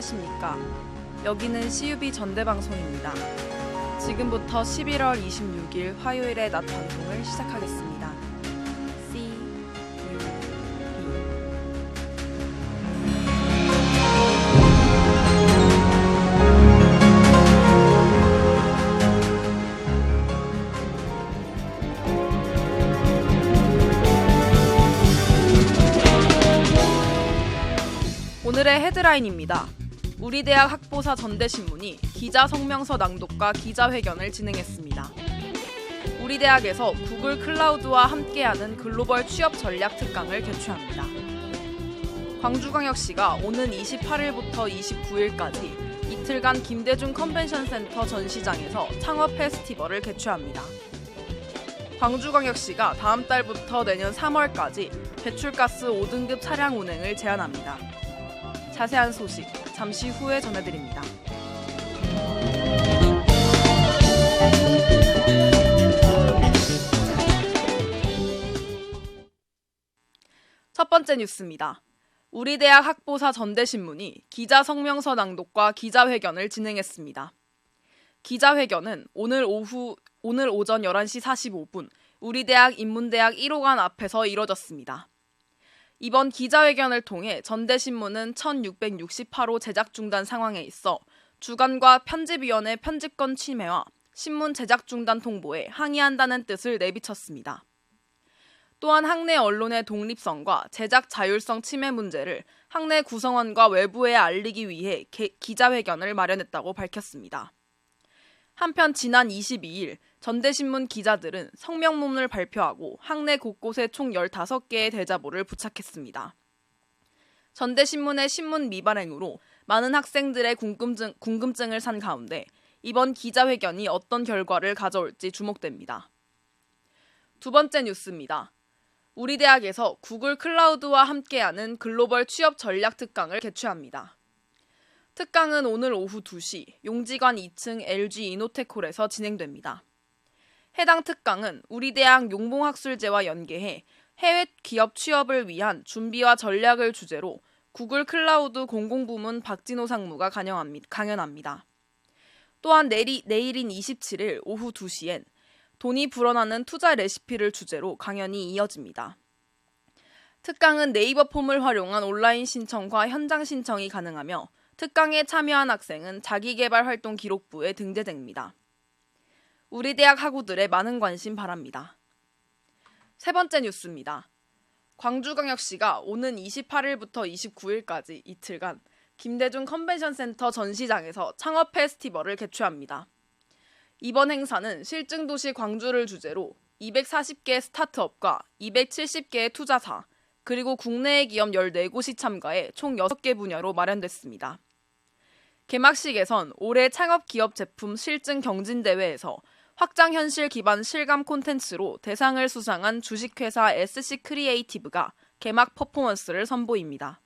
안녕하십니까. 여기는 CUB 전대방송입니다. 지금부터 11월 26일 화요일의 낮 방송을 시작하겠습니다. 오늘의 헤드라인입니다. 우리 대학 학보사 전대신문이 기자 성명서 낭독과 기자회견을 진행했습니다. 우리 대학에서 구글 클라우드와 함께하는 글로벌 취업 전략 특강을 개최합니다. 광주광역시가 오는 28일부터 29일까지 이틀간 김대중 컨벤션 센터 전시장에서 창업 페스티벌을 개최합니다. 광주광역시가 다음 달부터 내년 3월까지 배출가스 5등급 차량 운행을 제한합니다. 자세한 소식 잠시 후에 전해드립니다. 첫 번째 뉴스입니다. 우리 대학 학보사 전대신문이 기자 성명서 낭독과 기자회견을 진행했습니다. 기자회견은 오늘 오후 오늘 오전 11시 45분 우리 대학 인문대학 1호관 앞에서 이뤄졌습니다. 이번 기자회견을 통해 전대신문은 1668호 제작 중단 상황에 있어 주간과 편집위원회 편집권 침해와 신문 제작 중단 통보에 항의한다는 뜻을 내비쳤습니다. 또한 학내 언론의 독립성과 제작 자율성 침해 문제를 학내 구성원과 외부에 알리기 위해 개, 기자회견을 마련했다고 밝혔습니다. 한편 지난 22일 전대신문 기자들은 성명문을 발표하고 학내 곳곳에 총 15개의 대자보를 부착했습니다. 전대신문의 신문 미발행으로 많은 학생들의 궁금증, 궁금증을 산 가운데 이번 기자회견이 어떤 결과를 가져올지 주목됩니다. 두 번째 뉴스입니다. 우리 대학에서 구글 클라우드와 함께하는 글로벌 취업 전략 특강을 개최합니다. 특강은 오늘 오후 2시 용지관 2층 LG 이노테콜에서 진행됩니다. 해당 특강은 우리 대학 용봉학술제와 연계해 해외 기업 취업을 위한 준비와 전략을 주제로 구글 클라우드 공공부문 박진호 상무가 강연합니다. 또한 내리, 내일인 27일 오후 2시엔 돈이 불어나는 투자 레시피를 주제로 강연이 이어집니다. 특강은 네이버 폼을 활용한 온라인 신청과 현장 신청이 가능하며 특강에 참여한 학생은 자기개발 활동 기록부에 등재됩니다. 우리 대학 학우들의 많은 관심 바랍니다. 세 번째 뉴스입니다. 광주광역시가 오는 28일부터 29일까지 이틀간 김대중 컨벤션 센터 전시장에서 창업 페스티벌을 개최합니다. 이번 행사는 실증도시 광주를 주제로 240개 스타트업과 270개의 투자사, 그리고 국내의 기업 14곳이 참가해 총 6개 분야로 마련됐습니다. 개막식에선 올해 창업 기업 제품 실증 경진대회에서 확장 현실 기반 실감 콘텐츠로 대상을 수상한 주식회사 SC 크리에이티브가 개막 퍼포먼스를 선보입니다.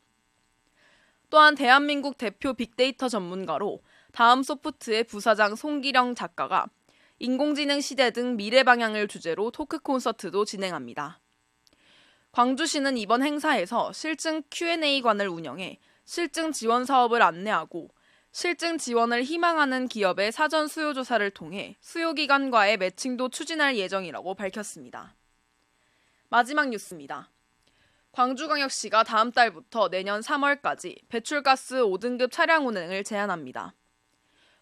또한 대한민국 대표 빅데이터 전문가로 다음 소프트의 부사장 송기령 작가가 인공지능 시대 등 미래 방향을 주제로 토크 콘서트도 진행합니다. 광주시는 이번 행사에서 실증 Q&A관을 운영해 실증 지원 사업을 안내하고 실증 지원을 희망하는 기업의 사전 수요 조사를 통해 수요 기관과의 매칭도 추진할 예정이라고 밝혔습니다. 마지막 뉴스입니다. 광주광역시가 다음 달부터 내년 3월까지 배출가스 5등급 차량 운행을 제한합니다.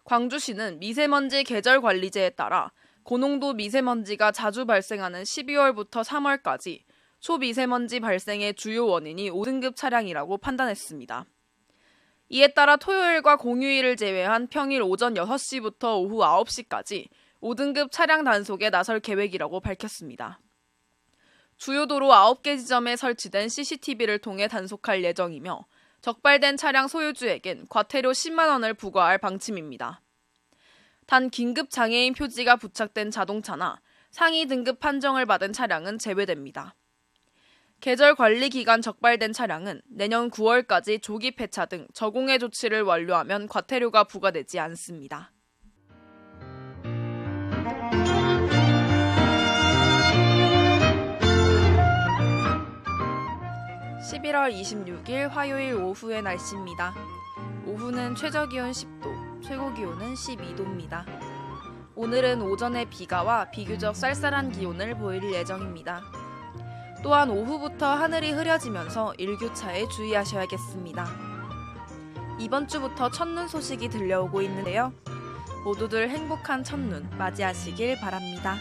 광주시는 미세먼지 계절 관리제에 따라 고농도 미세먼지가 자주 발생하는 12월부터 3월까지 초미세먼지 발생의 주요 원인이 5등급 차량이라고 판단했습니다. 이에 따라 토요일과 공휴일을 제외한 평일 오전 6시부터 오후 9시까지 5등급 차량 단속에 나설 계획이라고 밝혔습니다. 주요 도로 9개 지점에 설치된 CCTV를 통해 단속할 예정이며 적발된 차량 소유주에겐 과태료 10만 원을 부과할 방침입니다. 단 긴급 장애인 표지가 부착된 자동차나 상위 등급 판정을 받은 차량은 제외됩니다. 계절 관리 기간 적발된 차량은 내년 9월까지 조기 폐차 등 저공해 조치를 완료하면 과태료가 부과되지 않습니다. 1 11월 26일 화요일 오후의 날씨입니다. 오후는 최저 기온 10도, 최고 기온은 12도입니다. 오늘은 오전에 비가 와 비교적 쌀쌀한 기온을 보일 예정입니다. 또한 오후부터 하늘이 흐려지면서 일교차에 주의하셔야겠습니다. 이번 주부터 첫눈 소식이 들려오고 있는데요. 모두들 행복한 첫눈 맞이하시길 바랍니다.